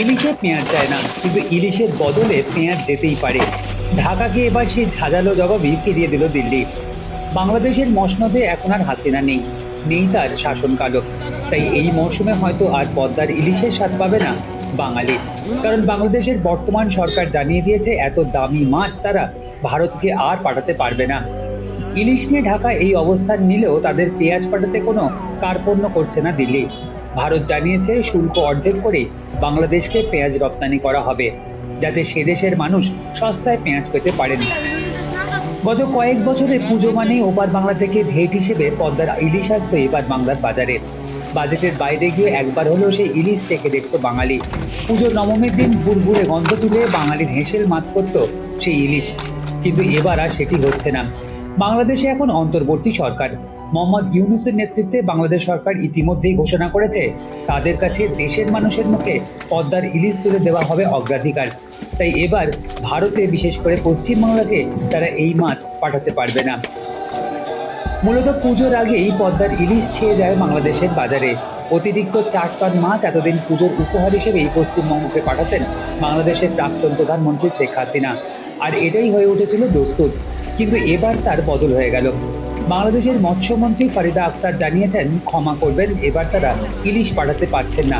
ইলিশে পেঁয়াজ যায় না, কিন্তু ইলিশের বদলে পেঁয়াজ যেতেই পারে। ঢাকাকে এবার সেই ঝাঁঝালো জবাবই ফিরিয়ে দিল দিল্লি। বাংলাদেশের মসনদে এখন আর হাসিনা নেই নেই তার শাসনকালও। তাই এই মৌসুমে হয়তো আর পদ্মার ইলিশের স্বাদ পাবে না বাঙালি। কারণ বাংলাদেশের বর্তমান সরকার জানিয়ে দিয়েছে, এত দামি মাছ তারা ভারতকে আর পাঠাতে পারবে না। ইলিশ নিয়ে ঢাকা এই অবস্থান নিলেও তাদের পেঁয়াজ পাঠাতে কোনো কার্পণ্য করছে না দিল্লি। ভারত জানিয়েছে শুল্ক অর্ধেক করে বাংলাদেশকে পেঁয়াজ রপ্তানি করা হবে, যাতে সে দেশের মানুষ সস্তায় পেঁয়াজ পেতে পারেন। গত কয়েক বছরে পুজো মানে ওপার বাংলা থেকে ভেট হিসেবে পদ্মার ইলিশ আসতো এবার বাংলার বাজারে। বাজেটের বাইরে গিয়ে একবার হলেও সেই ইলিশ চেখে দেখতো বাঙালি। পুজো নবমীর দিন বুড়বুড়ে গন্ধ তুলে বাঙালির হেঁসেল মাত করতো সেই ইলিশ। কিন্তু এবার আর সেটি হচ্ছে না। বাংলাদেশে এখন অন্তর্বর্তী সরকার। মোহাম্মদ ইউনুসের নেতৃত্বে বাংলাদেশ সরকার ইতিমধ্যেই ঘোষণা করেছে, তাদের কাছে দেশের মানুষের মুখে পদ্মার ইলিশ তুলে দেওয়া হবে অগ্রাধিকার। তাই এবার ভারতে বিশেষ করে পশ্চিমবাংলাকে তারা এই মাছ পাঠাতে পারবে না। মূলত পুজোর আগেই পদ্মার ইলিশ ছেয়ে যায় বাংলাদেশের বাজারে। অতিরিক্ত চার টন মাছ এতদিন পুজোর উপহার হিসেবেই পশ্চিমবঙ্গকে পাঠাতেন বাংলাদেশের প্রাক্তন প্রধানমন্ত্রী শেখ হাসিনা। আর এটাই হয়ে উঠেছিল দস্তুর কিন্তু এবার তার বদল হয়ে গেল। বাংলাদেশের মৎস্যমন্ত্রী ফারিদা আক্তার জানিয়েছেন, ক্ষমা করবেন, এবার তারা ইলিশ পাঠাতে পারছেন না।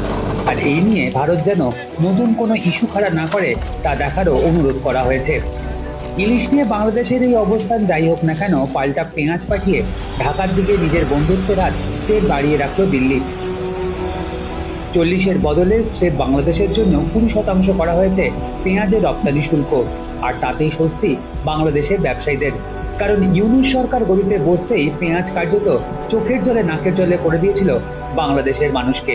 আর এই নিয়ে ভারত যেন নতুন কোনো ইস্যু খাড়া না করে, তা দেখারও অনুরোধ করা হয়েছে। ইলিশ নিয়ে বাংলাদেশের এই অবস্থান যাই হোক না কেন, পাল্টা পেঁয়াজ পাঠিয়ে ঢাকার দিকে নিজের বন্ধুত্বের হাত ফের বাড়িয়ে রাখল দিল্লি। চল্লিশের বদলে স্রেফ বাংলাদেশের জন্য কুড়ি শতাংশ করা হয়েছে পেঁয়াজের রপ্তানি শুল্ক, আর তাতেই স্বস্তি বাংলাদেশের ব্যবসায়ীদের। কারণ ইউনুস সরকার গলিতে বসতেই পেঁয়াজ কার্যত চোখের জলে, নাকের জলে করে দিয়েছিল বাংলাদেশের মানুষকে।